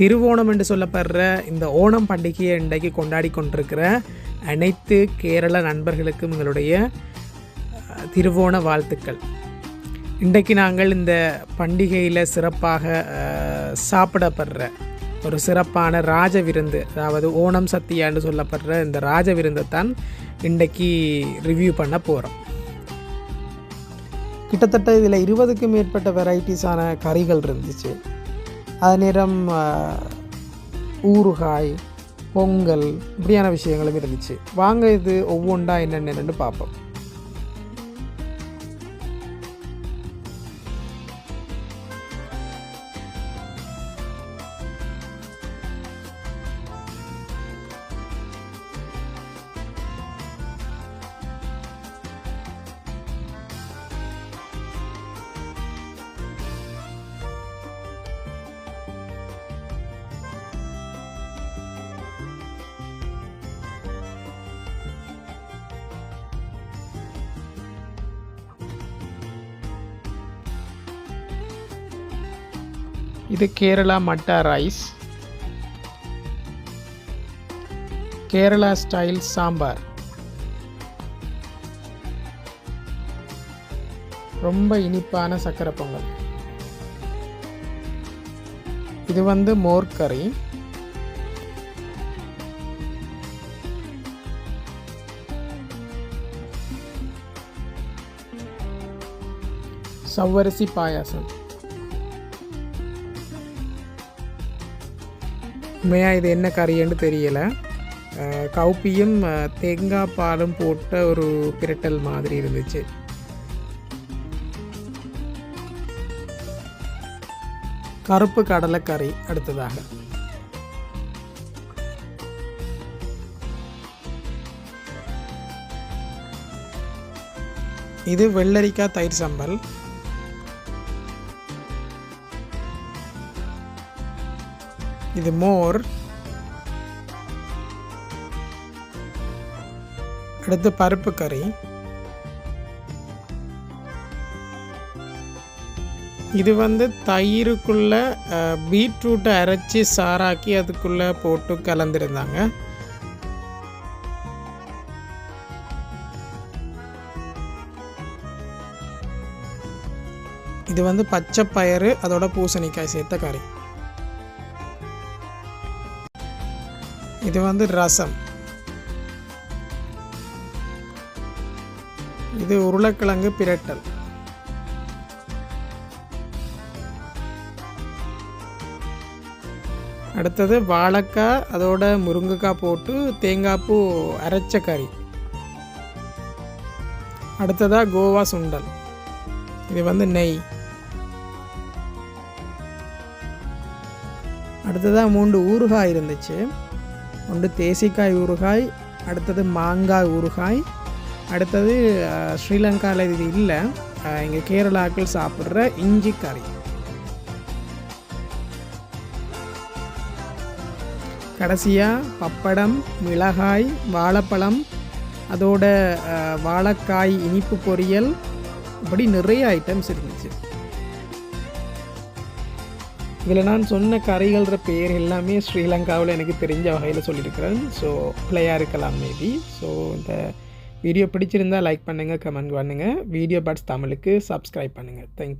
திருவோணம் என்று சொல்லப்படுற இந்த ஓணம் பண்டிகையை இன்றைக்கு கொண்டாடி கொண்டிருக்கிற அனைத்து கேரள நண்பர்களுக்கும் எங்களுடைய திருவோண வாழ்த்துக்கள். இன்றைக்கு நாங்கள் இந்த பண்டிகையில் சிறப்பாக சாப்பிடப்படுற ஒரு சிறப்பான ராஜ விருந்து அதாவது ஓணம் சத்தியான்னு சொல்லப்படுற இந்த ராஜ விருந்தை தான் இன்றைக்கு ரிவ்யூ பண்ண போகிறோம் கிட்டத்தட்ட இதில் இருபதுக்கும் மேற்பட்ட வெரைட்டிஸான கறிகள் இருந்துச்சு. அது நேரம் ஊறுகாய் பொங்கல் இப்படியான விஷயங்களும் இருந்துச்சு. வாங்க இது ஒவ்வொன்றா என்னென்னு பார்ப்போம். இது கேரளா மட்டா ரைஸ். கேரளா ஸ்டைல் சாம்பார். ரொம்ப இனிப்பான சக்கரை பொங்கல். இது வந்து மோர் கறி. சவ்வரிசி பாயாசம். உண்மையாக இது என்ன கறின்னு தெரியலை. கவுப்பியும் தேங்காய் பாலும் போட்ட ஒரு பிரட்டல் மாதிரி இருந்துச்சு. கருப்பு கடலைக்கறி அடுத்ததாக. இது வெள்ளரிக்காய் தயிர் சம்பல். இது மோர். அடுத்து பருப்பு கறி. இது வந்து தயிருக்குள்ள பீட்ரூட்டை அரைச்சி சாராக்கி அதுக்குள்ள போட்டு கலந்துருந்தாங்க. இது வந்து பச்சை பயிறு அதோட பூசணிக்காய் சேர்த்த கறி. இது வந்து ரசம். இது உருளைக்கிழங்கு பிரட்டல். அடுத்தது வாழைக்காய் அதோட முருங்கைக்காய் போட்டு தேங்காய் பூ அரைச்ச கறி. அடுத்ததாக கோவா சுண்டல். இது வந்து நெய். அடுத்ததாக மூன்று ஊறுகாய் இருந்துச்சு. ஒன்று தேசிக்காய் ஊறுகாய் அடுத்தது மாங்காய் ஊறுகாய் அடுத்தது ஸ்ரீலங்காவில் இது இல்லை. இங்கே கேரளாக்கள் சாப்பிட்ற இஞ்சி கறி. கடைசியாக பப்படம் மிளகாய் வாழைப்பழம் அதோட வாழைக்காய் இனிப்பு பொரியல் இப்படி நிறைய ஐட்டம்ஸ் இருந்துச்சு. இதில் நான் சொன்ன கரைகள்ற பேர் எல்லாமே ஸ்ரீலங்காவில் எனக்கு தெரிஞ்ச வகையில் சொல்லியிருக்கிறேன். ஸோ பிள்ளையாக இருக்கலாம் மேபி ஸோ இந்த வீடியோ பிடிச்சிருந்தா லைக் பண்ணுங்கள் கமெண்ட் பண்ணுங்கள் வீடியோ பாட்ஸ் தமிழுக்கு சப்ஸ்கிரைப் பண்ணுங்கள் தேங்க்யூ